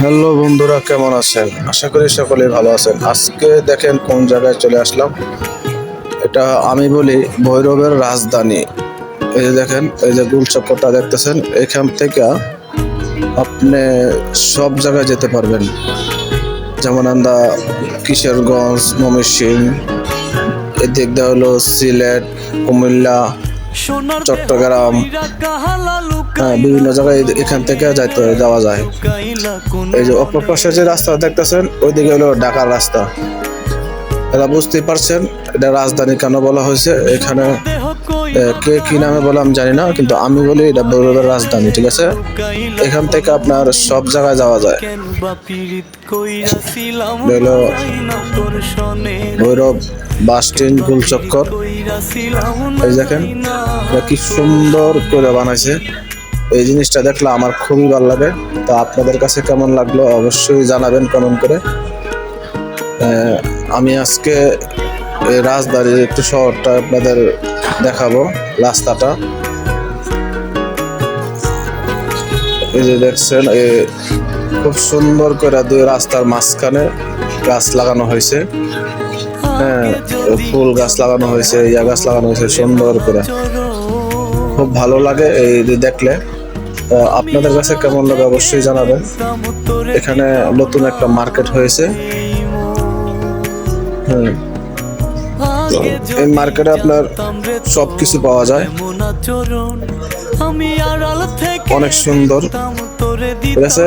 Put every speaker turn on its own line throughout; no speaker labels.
Hello বন্ধুরা, কেমন আছেন? আশা করি সকলেই ভালো আছেন। আজকে দেখেন কোন জায়গায় চলে আসলাম। এটা আমি বলি ভৈরবের রাজধানী। এই যে দেখেন, এই যে গুলচক্করটা দেখতেছেন, এখান থেকে আপনি সব জায়গায় যেতে পারবেন। যেমন আমরা কিশোরগঞ্জ ময়মনসিং এদিক দিয়ে হলো সিলেট, কুমিল্লা
চট্টগ্রাম
হ্যাঁ বিভিন্ন জায়গায় এখান থেকে যাইতে যাওয়া যায়। এই যে অপর পাশে যে রাস্তা দেখতেছেন ওইদিকে হলো ঢাকার রাস্তা। এরা বুঝতেই পারছেন এটা রাজধানী কেন বলা হয়েছে? এখানে কে কি নামে বলে আমি জানি না কিন্তু আমি বলি এটা ভৈরবের রাজধানী ঠিক আছে? এখান থেকে আপনার সব জায়গায় যাওয়া যায়। Bhairab bus stand Gulchakkar. এই দেখেন কি সুন্দর করে বানাইছে। এই জিনিসটা দেখলে আমার খুবই ভালো লাগে। তো আপনাদের কাছে কেমন লাগল অবশ্যই জানাবেন কমেন্ট করে। আমি আজকে রাজধানীর একটু শহরটা আপনাদের দেখাবো, রাস্তাটা। এই যে দেখছেন খুব সুন্দর করে দুই রাস্তার মাঝখানে গাছ লাগানো হয়েছে। হ্যাঁ ফুল গাছ লাগানো হয়েছে, ইয়া গাছ লাগানো হয়েছে, সুন্দর করে। খুব ভালো লাগে এই দেখলে। আপনাদের কাছে কেমন লাগে অবশ্যই জানাবেন। এখানে নতুন একটা মার্কেট হয়েছে। হুম। এই মার্কেটে আপনার সব কিছু পাওয়া যায়। অনেক সুন্দর। ঠিক আছে?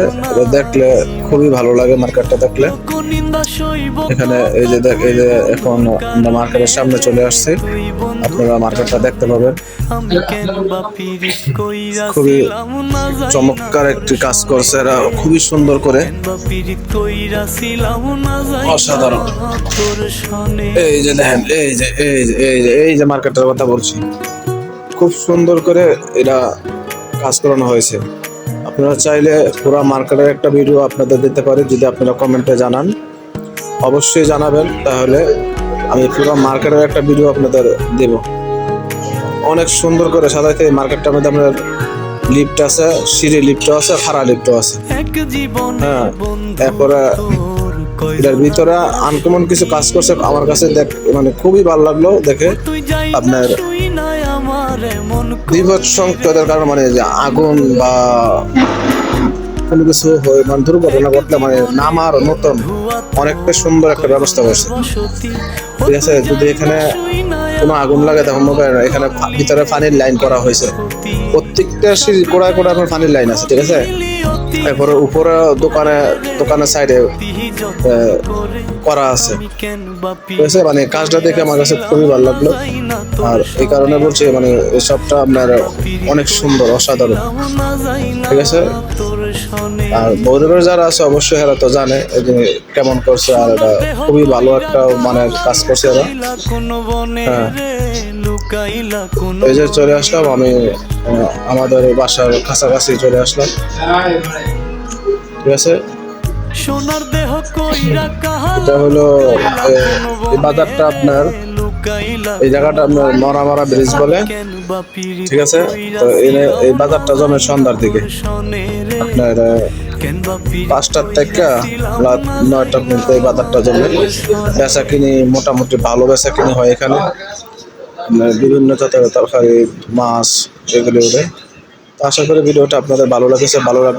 দেখলে খুবই ভালো লাগে মার্কেটটা দেখলে। এখানে এই যে দেখ এই যে এখন আমরা মার্কেটের সামনে চলে আসছি। আপনারা মার্কেটটা দেখতে পাবেন। খুবই চমৎকার একটি কাজ করছে এরা খুবই সুন্দর করে। অসাধারণ। এই যে দেখেন এই যে এই যে এই যে এই যে মার্কেটের কথা বলছি। খুব সুন্দর করে এটা কাজ করানো হয়েছে। আপনারা চাইলে পুরা মার্কেটের একটা ভিডিও আপনাদের দিতে পারি যদি আপনারা কমেন্টে জানান। অবশ্যই জানাবেন তাহলে আমি পুরো মার্কেটের একটা ভিডিও আপনাদের দেব। অনেক সুন্দর করে সাজাইতে এই মার্কেটটার মধ্যে আপনার লিফট আছে সিঁড়ি লিফটও আছে খাড়া লিফটও আছে। হ্যাঁ এরপরে এটার ভিতরে আনকমন কিছু কাজ করছে আমার কাছে দেখ মানে খুবই ভালো লাগল দেখে। আপনার বিপদ সংকটের কারণে মানে যে আগুন বা কোনো কিছু হয়ে মানে দুর্ঘটনা ঘটলে মানে নামার মতন অনেকটা সুন্দর একটা ব্যবস্থা করছে ঠিক আছে যদি এখানে কোনো আগুন লাগে তখন মনে করেন এখানে ভিতরে পানির লাইন করা হয়েছে। প্রত্যেকটা সিঁড়ি কোড়ায় কোড়ায় আপনার পানির লাইন আছে ঠিক আছে? এরপরে উপরে দোকানে, দোকানের সাইডে করা আছে। আছে মানে কাজটা দেখে আমার কাছে খুবই ভালো লাগল। আর এই কারণে বলছি মানে এসবটা আপনার অনেক সুন্দর, অসাধারণ। ঠিক আছে? আর বৌদ্ধের যারা আছে অবশ্যই এরা তো জানে এই কেমন করছে আর এটা খুবই ভালো একটা মানে কাজ করছে এরা। হ্যাঁ। এই যে চলে আসলাম আমি আমাদের বাসার কাছাকাছি চলে আসলাম। ঠিক আছে?
সোনার দেহ কইরা কাহালা
এটা হলো এই বাজারটা আপনার এই জায়গাটা আপনার মরামারা ব্রিজ বলে। ঠিক আছে? তো এই বাজারটা জমে সন্ধ্যার দিকে। আপনার পাঁচটার থেকে রাত নয়টা পর্যন্ত এই বাজারটা জমে। বেচা কিনি মোটামুটি ভালো বেচা কিনি হয় এখানে। বিভিন্ন জাতের তরকারি মাছ এগুলো তো আশা করি ভিডিওটা আপনাদের ভালো লাগেছে ভালো লাগবে